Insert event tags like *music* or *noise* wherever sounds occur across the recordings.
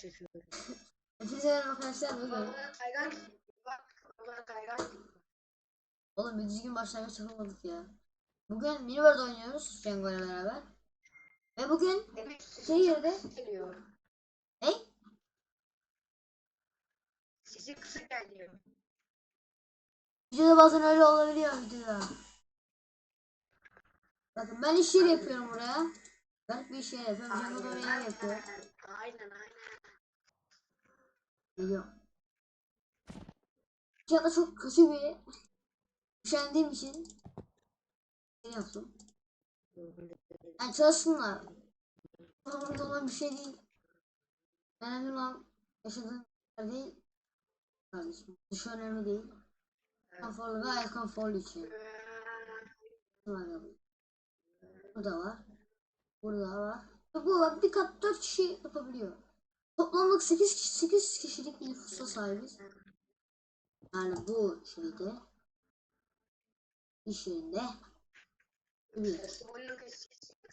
çekiyorum. Hepinize merhaba arkadaşlar bugün. Baba kaygan bak baba kaygan Oğlum bir düzgün başlangıç yapamadık ya. Bugün Miniworld oynuyoruz Django ile beraber. Ve bugün Evet Şehirde- geliyor. ne? Sesi kısa geliyor. Videoda bazen öyle olabiliyor videoda. Bakın ben iş yeri yapıyorum buraya. Ben bir iş yeri yapıyorum. Django da oraya yapıyor. Aynen aynen. Geliyor. Şu çok kötü bir üşendiğim için şey yaptım. Yani çalışsınlar. Kafamda olan bir şey değil. Önemli olan yaşadığın yer değil. Kardeşim. Dışı önemli değil. Konforlu gayet konforlu için. Bu. Burada var. Burada var. Bu. Bir kat 4 kişi yapabiliyor. Toplamlık 8 kişi, 8 kişilik bir nüfusa sahibiz. Yani bu şeyde iş yerinde bir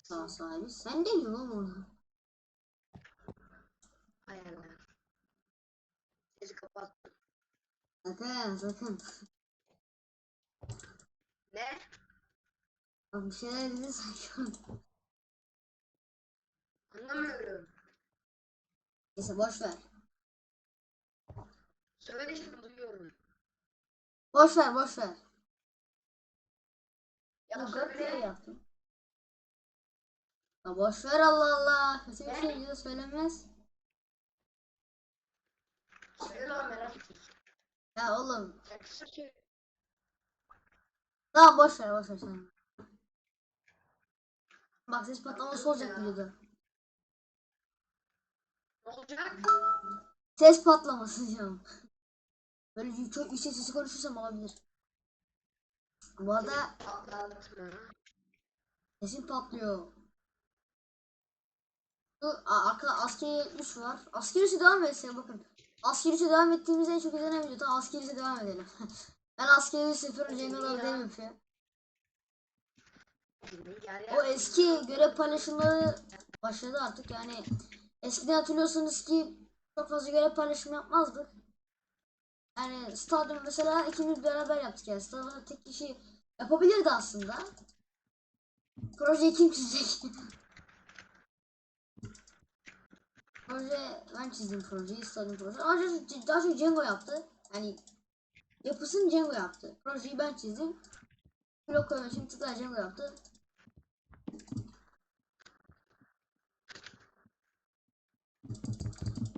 sağ sahibiz. Sen ne diyorsun oğlum ayarlar. Sesi kapat. Sakın sakın. Ne? Bak bir şeyler dedin sanki. Anlamıyorum. Neyse boş ver. Söyle şimdi duyuyorum. Boş ver boş ver. Ya garip şey yaptım. Ya boş ver Allah Allah. Kötü bir şey videoda söylenmez. Söyle lan merak ettim. Ya oğlum. Söyle. Tamam boş ver boş ver sen. Bak ses patlaması olacak videoda. Olacak? Ses patlaması diyorum. Böyle çok yüksek sesi konuşursam olabilir. Bu arada sesim patlıyor. Arka askeri üs var. Askeri devam etsin bakın. Askeri devam ettiğimizde en çok izlenen video. Tamam askeri devam edelim. *laughs* ben askeri. Cengiz abi dev yapıyor. O eski görev paylaşımları başladı artık. Yani eskiden hatırlıyorsunuz ki çok fazla görev paylaşımı yapmazdık. Yani stadyum mesela ikimiz beraber yaptık yani. Stadyumda tek kişi yapabilirdi aslında. Projeyi kim çizecek? *laughs* Proje ben çizdim projeyi, stadyum proje. Ama daha- çok Django yaptı. Yani yapısını Django yaptı. Projeyi ben çizdim. Blok için tıklar Django yaptı.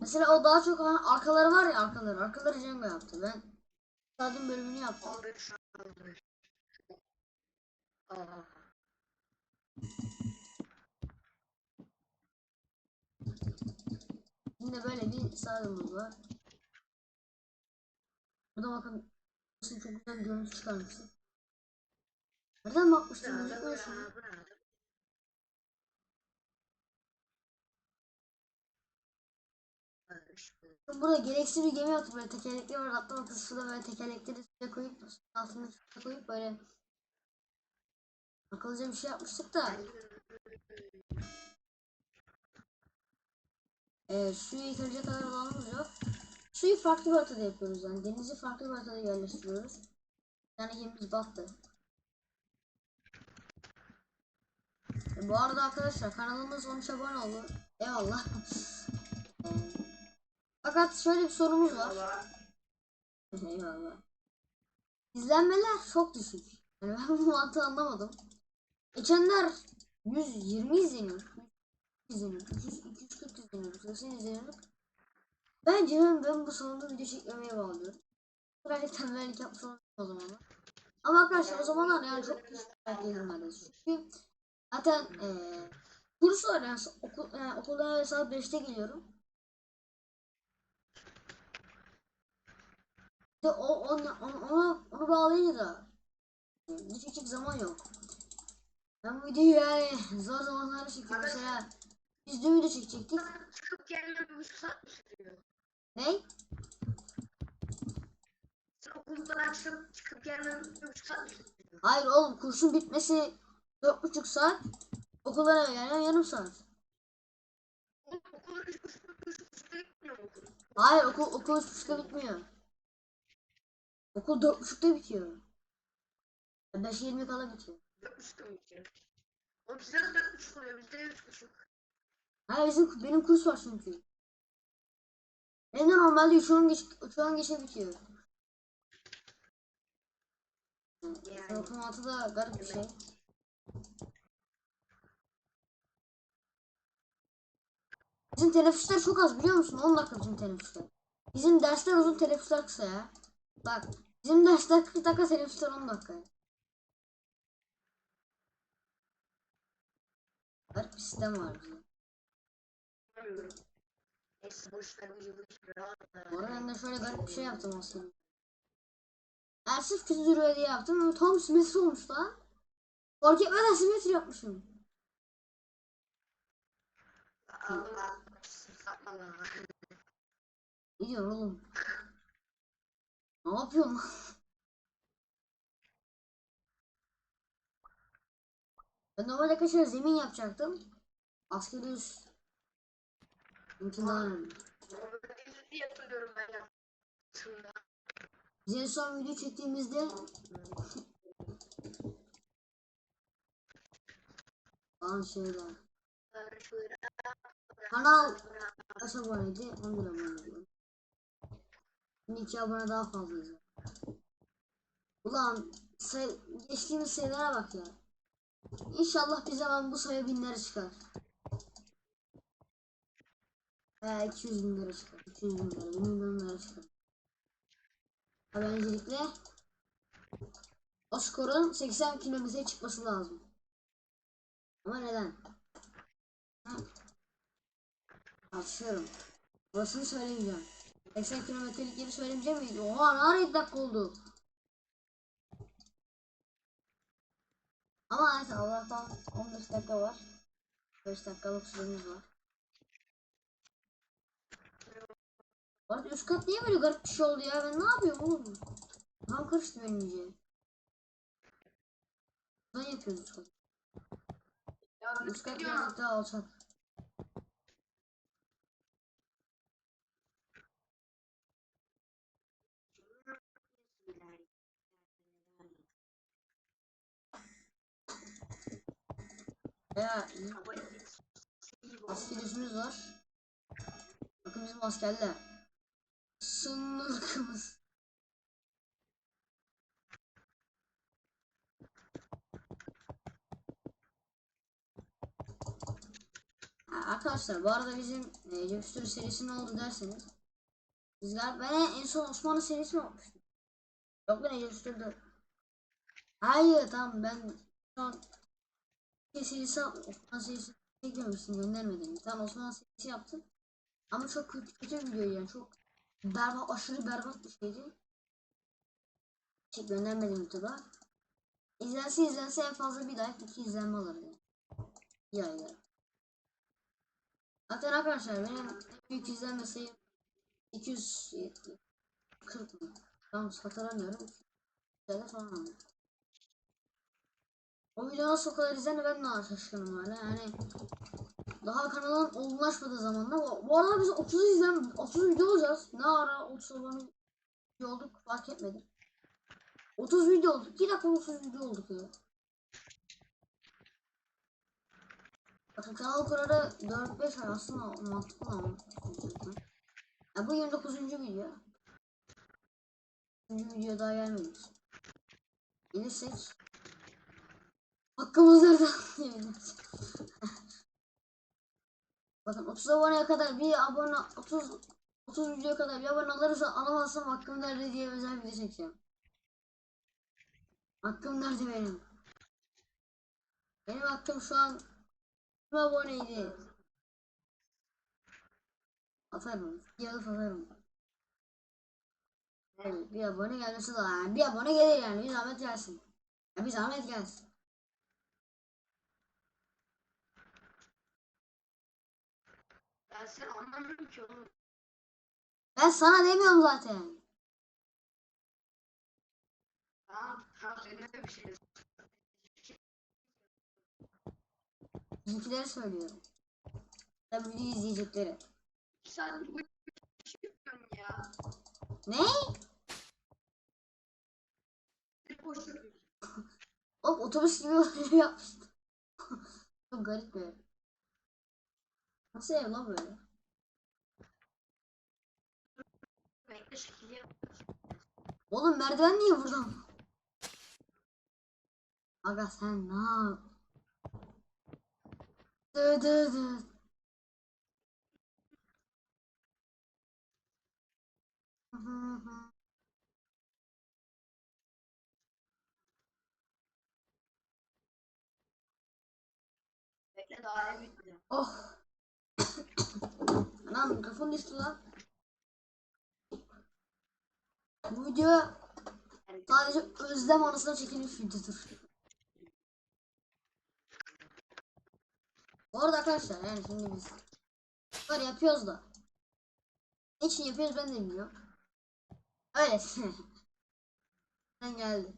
Mesela o daha çok hani arkaları var ya arkaları. Arkaları Django yaptı. Ben stadyum bölümünü yaptım. Aa. Şimdi böyle bir stadyumumuz var. Burada bakın çok güzel görüntü çıkarmıştım. Nereden bakmıştım gözükmüyor şu an. Burada gereksiz bir gemi yaptım böyle tekerlekli var hatta bakın suda böyle tekerlekleri suya koyup suyun altına suya koyup böyle akıllıca bir şey yapmıştık da ee, suyu yeterince kadar alanımız yok. Suyu farklı bir haritada yapıyoruz yani denizi farklı bir haritada yerleştiriyoruz. Yani gemimiz battı. Bu arada arkadaşlar kanalımız 13 abone oldu. Eyvallah. *laughs* Fakat şöyle bir sorumuz var. Eyvallah. İzlenmeler çok düşük. Yani ben bu mantığı anlamadım. Geçenler 120 izleniyor. 100 izleniyor. 200, 240 izleniyor. 80 izleniyor. Bence ben, ben bu sonunda video çekmemeye bağlıyorum. Birazcık tembellik yapmış o zamanlar. Ama arkadaşlar o zamanlar yani çok güzel gelir Çünkü zaten eee kurs var yani okul, yani okuldan saat 5'te geliyorum. İşte o onu, onu, onu, onu bağlayınca da video çekecek zaman yok. Ben bu videoyu yani zor zamanlarda çekiyorum. Mesela biz dün video çekecektik. Çıkıp gelme bir buçuk saat mi sürüyor? Ne? Okuldan çıkıp, çıkıp gelme bir buçuk saat mi sürüyor? Hayır oğlum kursun bitmesi 4,5 saat. Okullara yani yarım saat. Okula üç buçuk üç buçukta gitmiyor Hayır okul okul üç buçukta bitmiyor. Okul dört buçukta bitiyor. Beş yirmi kala bitiyor. Dört buçukta mı bitiyor? Oğlum bizde de dört buçuk oluyor. Bizde de üç buçuk. Hayır bizim benim kurs var çünkü. Benim de normalde üç on geç üç on geçe bitiyor. Yani. Okul altı da garip bir şey. Bizim teneffüsler çok az biliyor musun? 10 dakika bizim teneffüsler. Bizim dersler uzun teneffüsler kısa ya. Bak bizim dersler 40 dakika teneffüsler 10 dakika. Garip bir sistem var bizim. Bu arada ben de şöyle garip bir şey yaptım aslında. Ersif küzdürüyor diye yaptım. Tam simetri olmuş lan. Fark etmeden simetri yapmışım. Allah. Ne diyorsun oğlum? Ne yapıyorsun lan? Ben normalde kaçar zemin yapacaktım. Askeri üst. Diye hatırlıyorum ben yaptığımda. Biz en son video çektiğimizde falan şeyler. Kanal kaç aboneydi? 11 aboneydi. Şimdi 2 abone daha fazlayız. Ulan say geçtiğimiz sayılara bak ya. İnşallah bir zaman bu sayı binlere çıkar. He 200 binlere çıkar. 200 binlere, 1 milyonlara çıkar. Abi öncelikle o skorun 80 kilometreye çıkması lazım. Ama neden? Ha? Tartışıyorum. Burasını söylemeyeceğim. 80 kilometrelik yeri söylemeyeceğim miydi? Oha ne ara 7 dakika oldu. Ama neyse Allah'tan 15 dakika var. 5 dakikalık süremiz var. Bu arada üst kat niye böyle garip bir şey oldu ya? Ben ne yapıyorum oğlum? Tam karıştı benim iyice. Buradan yapıyoruz üst kat. Üst kat birazcık daha alçak. Ya iyi. Asker yüzümüz var. Bakın bizim askerler. Sınır kımız. Ha, Arkadaşlar bu arada bizim e, Gökstürü serisi ne oldu derseniz biz galiba ben en son Osmanlı serisi mi yapmıştım? Yok ben Gökstür'de Hayır tamam ben bir serisi Osmanlı serisi çekmemiştim göndermedim. Tamam Osmanlı serisi yaptım. Ama çok kötü, kötü bir video yani çok berbat aşırı berbat bir şeydi. Hiç göndermedim YouTube'a. İzlense izlense en fazla bir like iki izlenme alır yani. Bir ayda. Zaten arkadaşlar benim en büyük izlenme sayım 240 mı? Tam hatırlamıyorum. Güzel falan ama. O video nasıl o kadar izlendi ben de şaşkınım hala yani. Daha kanalın olgunlaşmadığı zamanlar. Bu, arada biz 30 izlen 30 video olacağız. Ne ara 30 abone olduk fark etmedim. 30 video olduk. 2 dakika 30 video olduk ya. Bakın kanal kuralı 4-5 ay aslında mantıklı ama. Ya bu 29. video. 30. video daha gelmedi. Gelirsek hakkımız nerede anlayabiliriz. *laughs* Bakın 30 aboneye kadar bir abone 30 30 videoya kadar bir abone alırsa alamazsam hakkım nerede diye özel video çekeceğim. Hakkım nerede benim? Benim hakkım şu an 20 aboneydi. Atarım. Bir alıp atarım. Yani bir abone gelmesi lazım. Yani bir abone gelir yani. Bir zahmet gelsin. Ya bir zahmet gelsin. Ben seni anlamıyorum ki oğlum. Ben sana demiyorum zaten. Tamam, tamam de bir şey. Bizimkileri söylüyorum. Tabii video izleyecekleri. Sen bu şey yapıyorum ya. Ne? Bir. Oğlum otobüs gibi *laughs* yapmıştı. Çok garip bir. Nasıl ev lan böyle? Oğlum merdiven niye buradan? Aga sen ne yap? Dı dı dı. Bekle daha. Oh. Anam mikrofon düştü lan. Bu video sadece özlem anısına çekilmiş videodur. Bu arkadaşlar yani şimdi biz böyle yapıyoruz da ne için yapıyoruz ben de bilmiyorum. Öyle. *laughs* ben geldi.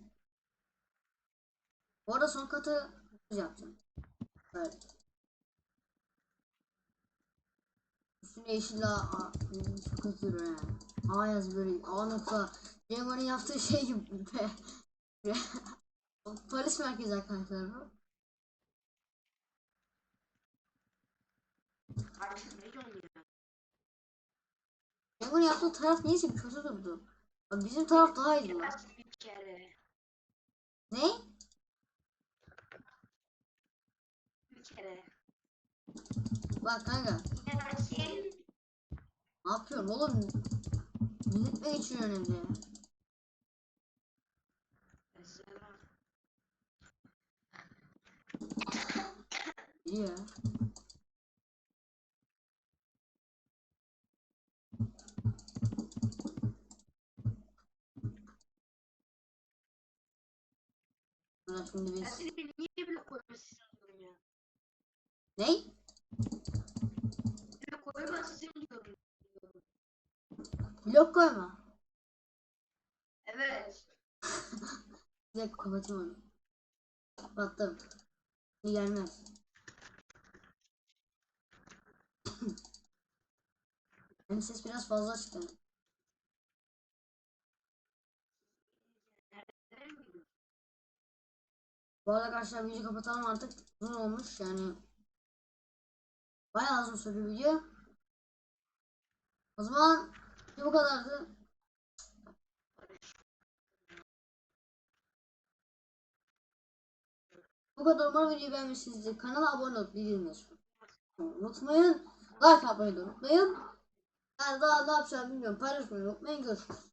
Bu arada son katı yapacağım. Böyle. Üstüne yeşil A, A çok özür dilerim. A yaz böyle A nokta. Cemal'in yaptığı şey gibi. Be. Be. *laughs* Polis merkezi arkadaşlar bu. Cemal'in yaptığı taraf neyse kötü durdu. Bizim taraf daha bir kere. Ne? Bir kere. Bak kanka. Ne yapıyorsun oğlum? Millet mi geçiyor önümde ya? İyi ya. Şimdi Ben biz... seni niye koymasın diyorum ya. Ne? Koymasın diyorum. Blok koyma. Evet. Dakika kapatayım onu. Kapattım. Şimdi gelmez. *clears throat* Benim ses biraz fazla çıktı. Bu arada arkadaşlar videoyu kapatalım artık. Uzun olmuş yani. Bayağı uzun sürdü video. O zaman bu kadardı. Bu kadar umarım videoyu beğenmişsinizdir. Kanala abone olup bildirimleri unutmayın. Like atmayı da unutmayın. Yani daha ne yapacağım bilmiyorum. Paylaşmayı unutmayın. Görüşürüz.